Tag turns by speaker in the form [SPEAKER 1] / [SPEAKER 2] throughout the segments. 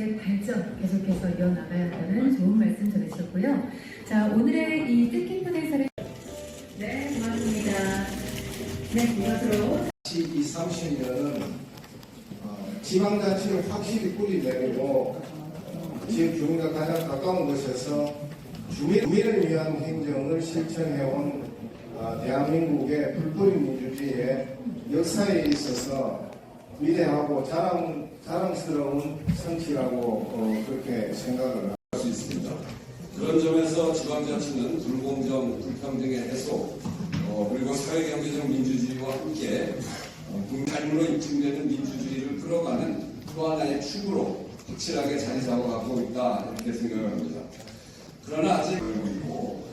[SPEAKER 1] 열정 계속해서 이어나가야 한다는 좋은 말씀 전해주셨고요. 자, 오늘의 이 뜻깊은 행사를 네, 고맙습니다. 네, 이것으로
[SPEAKER 2] 12, 30년은 어, 지방자치를 확실히 뿌리내리고 어, 지역 주민과 가장 가까운 곳에서 주민, 주민을 위한 행정을 실천해온 어, 대한민국의 불법인 민주주의의 역사에 있어서 위대하고 자랑, 자랑스러운 성취라고 어, 그렇게 생각을 합니다.
[SPEAKER 3] 수 있습니다. 그런 점에서 지방자치는 불공정, 불평등의 해소, 어, 그리고 사회경제적 민주주의와 함께 어, 국민 삶으로 입증되는 민주주의를 끌어가는 또 하나의 축으로 확실하게 자리 잡아가고 있다 이렇게 생각합니다. 그러나 아직 있고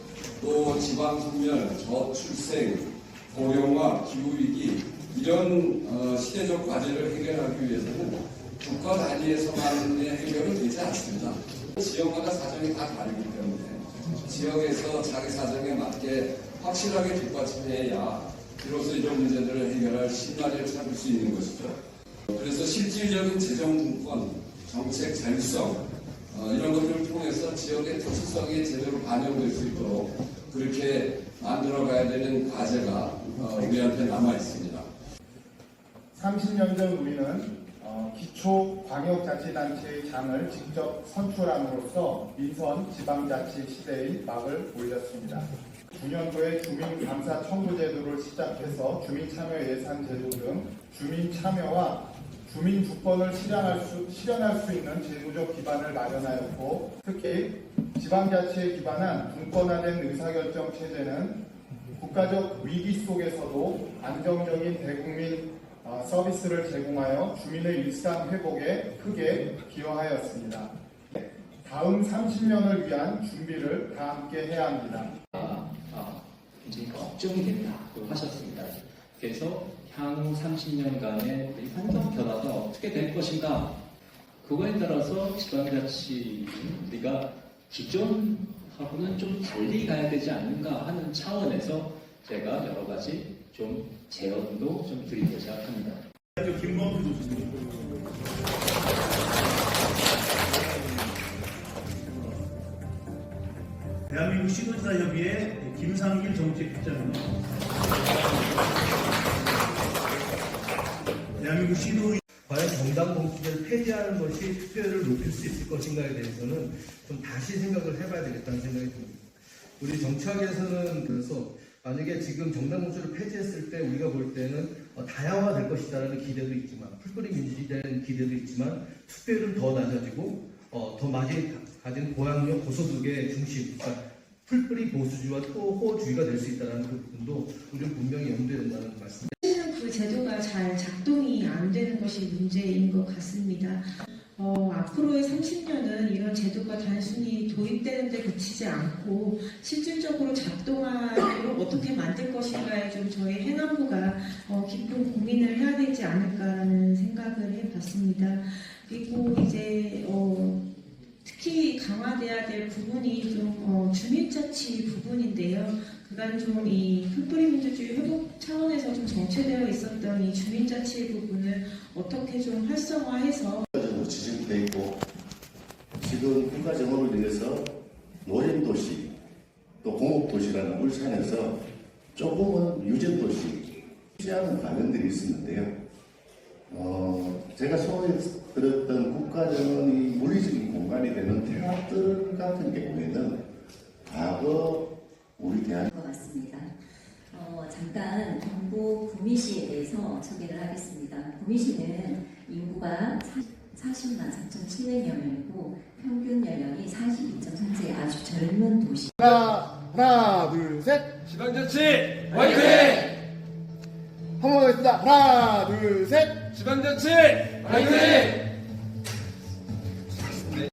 [SPEAKER 3] 또 지방 소멸, 저출생, 고령화, 기후위기 이런 어, 시대적 과제를 해결하기 위해서는 국가 단위에서만의 해결은 되지 않습니다. 지역마다 사정이 다 다르기 때문에 지역에서 자기 사정에 맞게 확실하게 뒷받침해야 비로소 이런 문제들을 해결할 신나리를 찾을 수 있는 것이죠. 그래서 실질적인 재정 분권, 정책 자율성 어, 이런 것들을 통해서 지역의 특수성이 제대로 반영될 수 있도록 그렇게 만들어가야 되는 과제가 어, 우리한테 남아 있습니다.
[SPEAKER 4] 30년 전 우리는 어, 기초 광역자치단체의 장을 직접 선출함으로써 민선 지방자치 시대의 막을 올렸습니다. 9년도에 주민감사 청구제도를 시작해서 주민참여 예산제도 등 주민 참여와 주민 주권을 실현할 수, 실현할 수 있는 제도적 기반을 마련하였고 특히 지방자치에 기반한 분권화된 의사결정 체제는 국가적 위기 속에서도 안정적인 대국민 어, 서비스를 제공하여 주민의 일상 회복에 크게 기여하였습니다. 다음 30년을 위한 준비를 다 함께 해야 합니다.
[SPEAKER 5] 아, 굉장히 걱정이 된다고 하셨습니다. 그래서 향후 30년간의 우리 환경 변화가 어떻게 될 것인가 그거에 따라서 지방자치 우리가 기존하고는 좀 달리 가야 되지 않는가 하는 차원에서 제가 여러 가지 좀 제언도 좀 드리고자 합니다.
[SPEAKER 6] 대한민국 시도지사협의회 김상길 정책국장입니다. 대한민국 시도
[SPEAKER 7] 과연 정당 봉투제를 폐지하는 것이 투표율을 높일 수 있을 것인가에 대해서는 좀 다시 생각을 해봐야 되겠다는 생각이 듭니다. 우리 정치학에서는 그래서 만약에 지금 정당 봉투를 폐지했을 때 우리가 볼 때는 어, 다양화될 것이다라는 기대도 있지만 풀뿌리 민주주의에 대한 기대도 있지만 투표율은 더 낮아지고 어, 더 많이 가진 고학력 고소득의 중심 그러니까 풀뿌리 보수주의와 또 호주의가 될 수 있다는 그 부분도 우리는 분명히 염두에 둔다는 말씀.
[SPEAKER 8] 그 제도가 잘 작동이 안 되는 것이 문제인 것 같습니다. 어, 앞으로의 30년은 이런 제도가 단순히 도입되는 데 그치지 않고 실질적으로 작동하도록 어떻게 만들 것인가에 좀 저희 행안부가 어, 깊은 고민을 해야 되지 않을까라는 생각을 해봤습니다. 그리고 이제 어, 특히 강화돼야 될 부분이 좀 어, 주민자치 부분인데요. 그간 좀이 풀뿌리 민주주의 회복 차원에서 좀 정체되어 있었던 이 주민자치 부분을 어떻게 좀 활성화해서
[SPEAKER 9] 지정돼 있고 지금 국가 정업을 위해서 노림 도시 또 공업도시라는 울산에서 조금은 유전도시 취하는 관련들이 있었는데요. 어, 제가 소위 들었던 국가정원이 물리적인 공간이 되는 태학들 같은 경우에는 과거 우리 대한
[SPEAKER 10] 것 같습니다. 어, 잠깐 경북 구미시에 대해서 소개를 하겠습니다. 구미시는 인구가 40만 3,700여 명이고 평균 연령이 42.3세 아주 젊은 도시.
[SPEAKER 4] 하나, 하나, 둘, 셋.
[SPEAKER 3] 지방자치 화이팅!
[SPEAKER 4] 한 번 하겠습니다. 하나, 둘, 셋.
[SPEAKER 3] 지방자치 화이팅!